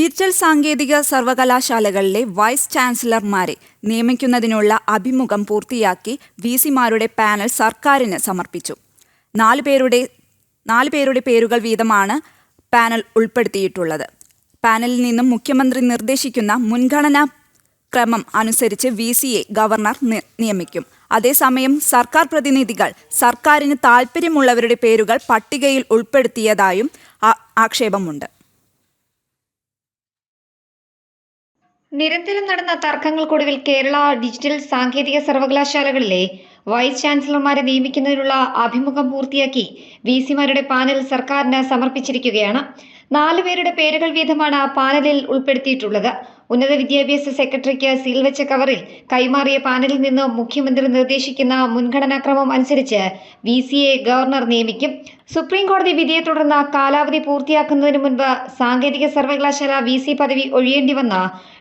Digital സാങ്കേതിക സർവകലാശാലകളിലെ vice ചാൻസലർമാരെ നിയമിക്കുന്നതിനുള്ള അഭിമുഖം പൂർത്തിയാക്കി വി സിമാരുടെ പാനൽ സർക്കാരിന് സമർപ്പിച്ചു. നാല് പേരുടെ നാല് പേരുടെ പേരുകൾ വീതമാണ് പാനൽ ഉൾപ്പെടുത്തിയിട്ടുള്ളത്. പാനലിൽ നിന്നും മുഖ്യമന്ത്രി നിർദ്ദേശിക്കുന്ന മുൻഗണനാ ക്രമം അനുസരിച്ച് വി സിയെ ഗവർണർ നിയമിക്കും. അതേസമയം സർക്കാർ പ്രതിനിധികൾ സർക്കാരിന് താൽപ്പര്യമുള്ളവരുടെ പേരുകൾ പട്ടികയിൽ ഉൾപ്പെടുത്തിയതായും ആക്ഷേപമുണ്ട്. നിരന്തരം നടന്ന തർക്കങ്ങൾക്കൊടുവിൽ കേരള ഡിജിറ്റൽ സാങ്കേതിക സർവകലാശാലകളിലെ വൈസ് ചാൻസലർമാരെ നിയമിക്കുന്നതിനുള്ള അഭിമുഖം പൂർത്തിയാക്കി വി സിമാരുടെ പാനൽ സർക്കാരിന് സമർപ്പിച്ചിരിക്കുകയാണ്. നാലു പേരുടെ പേരുകൾ വീതമാണ് പാനലിൽ ഉൾപ്പെടുത്തിയിട്ടുള്ളത്. ഉന്നത വിദ്യാഭ്യാസ സെക്രട്ടറിക്ക് സീൽ വെച്ച കവറിൽ കൈമാറിയ പാനലിൽ നിന്ന് മുഖ്യമന്ത്രി നിർദ്ദേശിക്കുന്ന മുൻഗണനാക്രമം അനുസരിച്ച് വി ഗവർണർ നിയമിക്കും. സുപ്രീം കോടതി വിധിയെ തുടർന്ന് കാലാവധി പൂർത്തിയാക്കുന്നതിന് മുൻപ് സാങ്കേതിക സർവകലാശാല വി സി പദവി ഒഴിയേണ്ടി വന്ന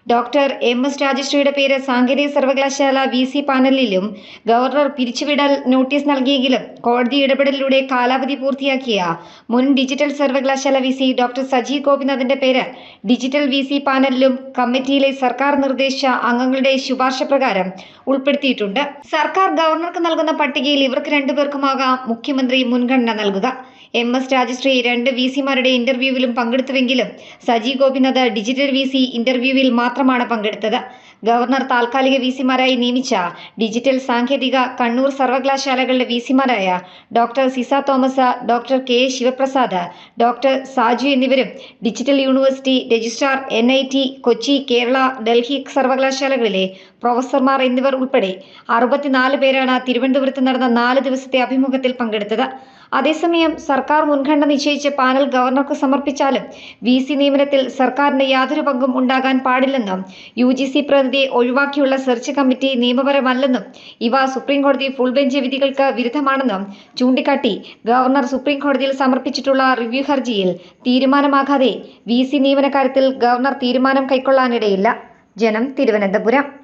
ഡോക്ടർ എം എസ് രാജശ്രീയുടെ പേര് സാങ്കേതിക സർവകലാശാല വി സി പാനലിലും ഗവർണർ പിരിച്ചുവിടൽ നോട്ടീസ് നൽകിയെങ്കിലും കോടതി ഇടപെടലിലൂടെ കാലാവധി പൂർത്തിയാക്കിയ മുൻ ഡിജിറ്റൽ സർവകലാശാല വി സി ഡോക്ടർ സജി ഗോപിനാഥിന്റെ പേര് ഡിജിറ്റൽ വി സി പാനലിലും കമ്മിറ്റിയിലെ സർക്കാർ നിർദ്ദേശ അംഗങ്ങളുടെ ശുപാർശ പ്രകാരം ഉൾപ്പെടുത്തിയിട്ടുണ്ട്. സർക്കാർ ഗവർണർക്ക് നൽകുന്ന പട്ടികയിൽ ഇവർക്ക് രണ്ടുപേർക്കുമാകാം മുഖ്യമന്ത്രി മുൻഗണന നൽകുക. എം എസ് രാജശ്രീ രണ്ട് വി സിമാരുടെ ഇന്റർവ്യൂവിലും പങ്കെടുത്തുവെങ്കിലും Saji Gopinath digital V C ഇന്റർവ്യൂവിൽ മാത്രമാണ് പങ്കെടുത്തത്. ഗവർണർ താൽക്കാലിക വി സിമാരായി നിയമിച്ച ഡിജിറ്റൽ സാങ്കേതിക കണ്ണൂർ സർവകലാശാലകളുടെ V സിമാരായ doctor Ciza Thomas doctor K Sivaprasad doctor Saju എന്നിവരും digital university registrar N I T Kochi Kerala Delhi സർവകലാശാലകളിലെ പ്രൊഫസർമാർ എന്നിവർ ഉൾപ്പെടെ അറുപത്തിനാല് പേരാണ് തിരുവനന്തപുരത്ത് നടന്ന നാല് ദിവസത്തെ അഭിമുഖത്തിൽ പങ്കെടുത്തത്. അതേസമയം സർക്കാർ മുൻഗണന നിശ്ചയിച്ച് പാനൽ ഗവർണർക്ക് സമർപ്പിച്ചാലും വി സി നിയമനത്തിൽ സർക്കാരിന് യാതൊരു പങ്കും ഉണ്ടാകാൻ പാടില്ലെന്നും യു ജി സി പ്രതിനിധിയെ ഒഴിവാക്കിയുള്ള സെർച്ച് കമ്മിറ്റി നിയമപരമല്ലെന്നും ഇവ സുപ്രീംകോടതി ഫുൾ ബെഞ്ച് വിധികൾക്ക് വിരുദ്ധമാണെന്നും ചൂണ്ടിക്കാട്ടി ഗവർണർ സുപ്രീംകോടതിയിൽ സമർപ്പിച്ചിട്ടുള്ള റിവ്യൂ ഹർജിയിൽ തീരുമാനമാകാതെ വി സി നിയമന കാര്യത്തിൽ ഗവർണർ തീരുമാനം കൈക്കൊള്ളാനിടയില്ല. ജനം തിരുവനന്തപുരം.